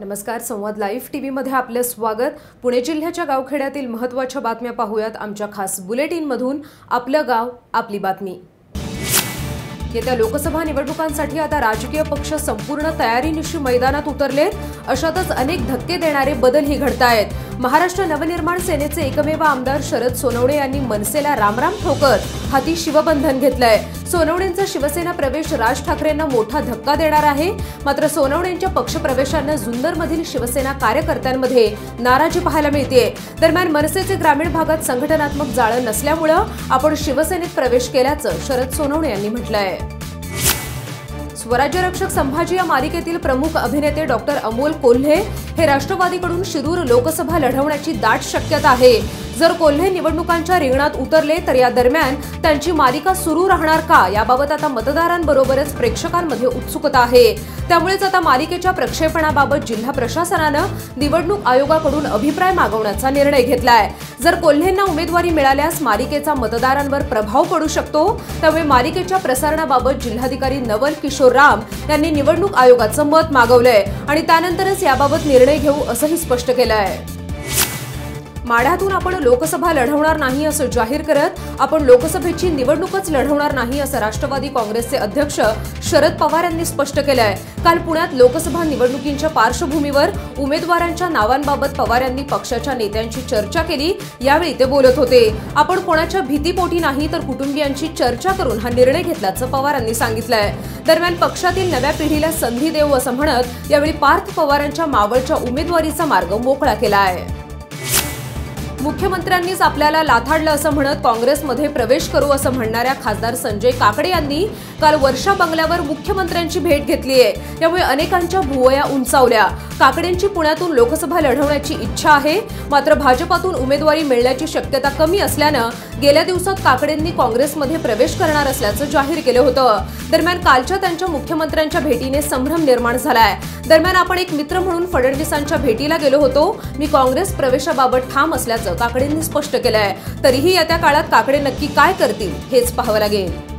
नमस्कार संवाद live T व्हीमध्ये आपले स्वागत. पुणे जिल्ह्याच्या गावखेड्यातील महत्त्वाच्या बातम्या पाहूयात. आमच्या खास बुलेटिनमधून आपलं गाव आपली बातमी. येत्या लोकसभा निवडणुकांसाठी आता राजकीय पक्ष संपूर्ण तयारीनिशी मैदानात उतरलेत. अशातच अनेक धक्के देणारे बदलही घडतायत. महाराष्ट्र नवनिर्माण सेनेचे एकमेव आमदार शरद सोनवणे यांनी मनसेला रामराम ठोकत हाती शिवबंधन घेतलंय. सोनवणेंचा शिवसेना प्रवेश राज ठाकरेंना मोठा धक्का देणार आहे. मात्र सोनवणेंच्या पक्षप्रवेशानं जुन्नरमधील शिवसेना कार्यकर्त्यांमध्ये नाराजी पाहायला मिळते दरम्यान मनसेचे ग्रामीण भागात संघटनात्मक जाळं नसल्यामुळं आपण शिवसेनेत प्रवेश केल्याचं शरद सोनवणे यांनी म्हटलंय. स्वराज्यरक्षक संभाजी या मालिकेतील प्रमुख अभिनेते डॉक्टर अमोल कोल्हे हे राष्ट्रवादीकडून शिरूर लोकसभा लढवण्याची दाट शक्यता आहे. जर कोल्हे निवडणुकांच्या रिंगणात उतरले तर या दरम्यान त्यांची मालिका सुरू राहणार का? याबाबत आता मतदारांबरोबरच प्रेक्षकांमध्ये उत्सुकता आहे. त्यामुळेच आता मालिकेच्या प्रक्षेपणाबाबत जिल्हा प्रशासनानं निवडणूक आयोगाकडून अभिप्राय मागवण्याचा निर्णय घेतलाय. जर कोल्हेंना उमेदवारी मिळाल्यास मालिकेचा मतदारांवर प्रभाव पडू शकतो. त्यामुळे मालिकेच्या प्रसारणाबाबत जिल्हाधिकारी नवल किशोर राम यांनी निवडणूक आयोगाचं मत मागवलंय आणि त्यानंतरच याबाबत निर्णय घेऊ असंही स्पष्ट केलं आहे माढ्यातून आपण लोकसभा लढवणार नाही असं जाहीर करत आपण लोकसभेची निवडणूकच लढवणार नाही असं राष्ट्रवादी काँग्रेसचे अध्यक्ष शरद पवार यांनी स्पष्ट केलंय. काल पुण्यात लोकसभा निवडणुकींच्या पार्श्वभूमीवर उमेदवारांच्या नावांबाबत पवार यांनी पक्षाच्या नेत्यांची चर्चा केली. यावेळी ते बोलत होते आपण कोणाच्या भीतीपोटी नाही तर कुटुंबियांची चर्चा करून हा निर्णय घेतल्याचं पवारांनी सांगितलंय. दरम्यान पक्षातील नव्या पिढीला संधी देऊ असं म्हणत यावेळी पार्थ पवारांच्या मावळच्या उमेदवारीचा मार्ग मोकळा केला आहे मुख्यमंत्र्यांनीच आपल्याला लाथाडलं असं म्हणत काँग्रेसमध्ये प्रवेश करू असं म्हणणाऱ्या खासदार संजय काकडे यांनी काल वर्षा बंगल्यावर मुख्यमंत्र्यांची भेट घेतली आहे. त्यामुळे अनेकांच्या भुवया उंचावल्या. काकडेंची पुण्यातून लोकसभा लढवण्याची इच्छा आहे. मात्र भाजपातून उमेदवारी मिळण्याची शक्यता कमी असल्यानं गेल्या दिवसात काकडेंनी काँग्रेसमध्ये प्रवेश करणार असल्याचं जाहीर केलं होतं. दरम्यान कालच्या त्यांच्या मुख्यमंत्र्यांच्या भेटीने संभ्रम निर्माण झालाय. दरम्यान आपण एक मित्र म्हणून फडणवीसांच्या भेटीला गेलो होतो. मी काँग्रेस प्रवेशाबाबत ठाम असल्याचं काकडेंनी स्पष्ट केलंय. तरीही येत्या काळात काकडे नक्की काय करतील हेच पाहावं लागेल.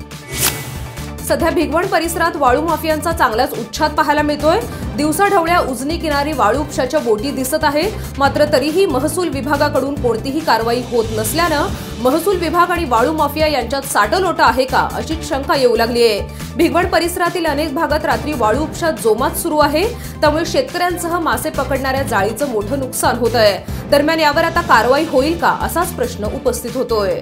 सध्या भिगवण परिसरात वाळू माफियांचा चांगलाच उच्छाद पाहायला मिळतोय. दिवसाढवळ्या उजनी किनारी वाळू उपशाच्या बोटी दिसत आहे मात्र तरीही महसूल विभागाकडून कोणतीही कारवाई होत नसल्यानं महसूल विभाग आणि वाळू माफिया यांच्यात साटलोटा आहे का अशीच शंका येऊ लागली आहे. भिगवण परिसरातील अनेक भागात रात्री वाळू उपशा जोमात सुरू आहे. त्यामुळे शेतकऱ्यांसह मासे पकडणाऱ्या जाळीचं मोठं नुकसान होत आहे दरम्यान यावर आता कारवाई होईल का असाच प्रश्न उपस्थित होतोय.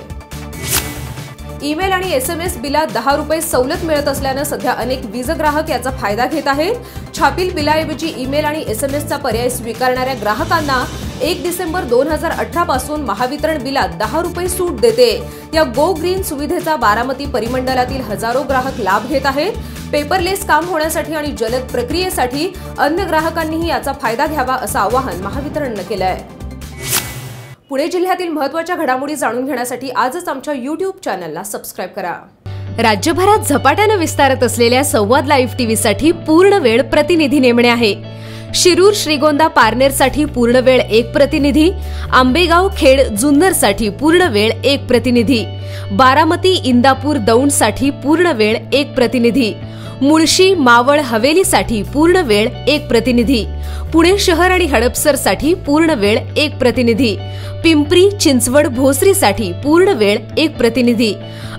ईमेल आणि एस एम एस बिलात दहा रुपये सवलत मिळत असल्यानं सध्या अनेक वीज ग्राहक याचा फायदा घेत आहेत. छापील बिलाऐवजी ईमेल आणि एस एम एसचा पर्याय स्वीकारणाऱ्या ग्राहकांना एक डिसेंबर दोन हजार अठरा पासून महावितरण बिलात दहा रुपये सूट देते. या गो ग्रीन सुविधेचा बारामती परिमंडलातील हजारो ग्राहक लाभ घेत आहेत. पेपरलेस काम होण्यासाठी आणि जलद प्रक्रियेसाठी अन्य ग्राहकांनीही याचा फायदा घ्यावा असं आवाहन महावितरणनं केलं आहे पुणे जिल्ह्यातील महत्त्वाच्या घडामोडी जाणून घेण्यासाठी आजच आमच्या युट्यूब चॅनलला सबस्क्राईब करा. राज्यभरात झपाट्यानं विस्तारत असलेल्या संवाद लाईव्ह टीव्हीसाठी पूर्ण वेळ प्रतिनिधी नेमणे आहे. शिरूर श्रीगोंदा पारनेरसाठी पूर्ण वेळ एक प्रतिनिधी आंबेगाव खेड जुन्नरसाठी पूर्ण वेळ एक प्रतिनिधी बारामती इंदापूर दौंडसाठी पूर्ण वेळ एक प्रतिनिधी मुळशी मावळ हवेलीसाठी पूर्ण वेळ एक प्रतिनिधी पुणे शहर आणि हडपसरसाठी पूर्ण वेळ एक प्रतिनिधी पिंपरी चिंचवड भोसरीसाठी पूर्ण वेळ एक प्रतिनिधी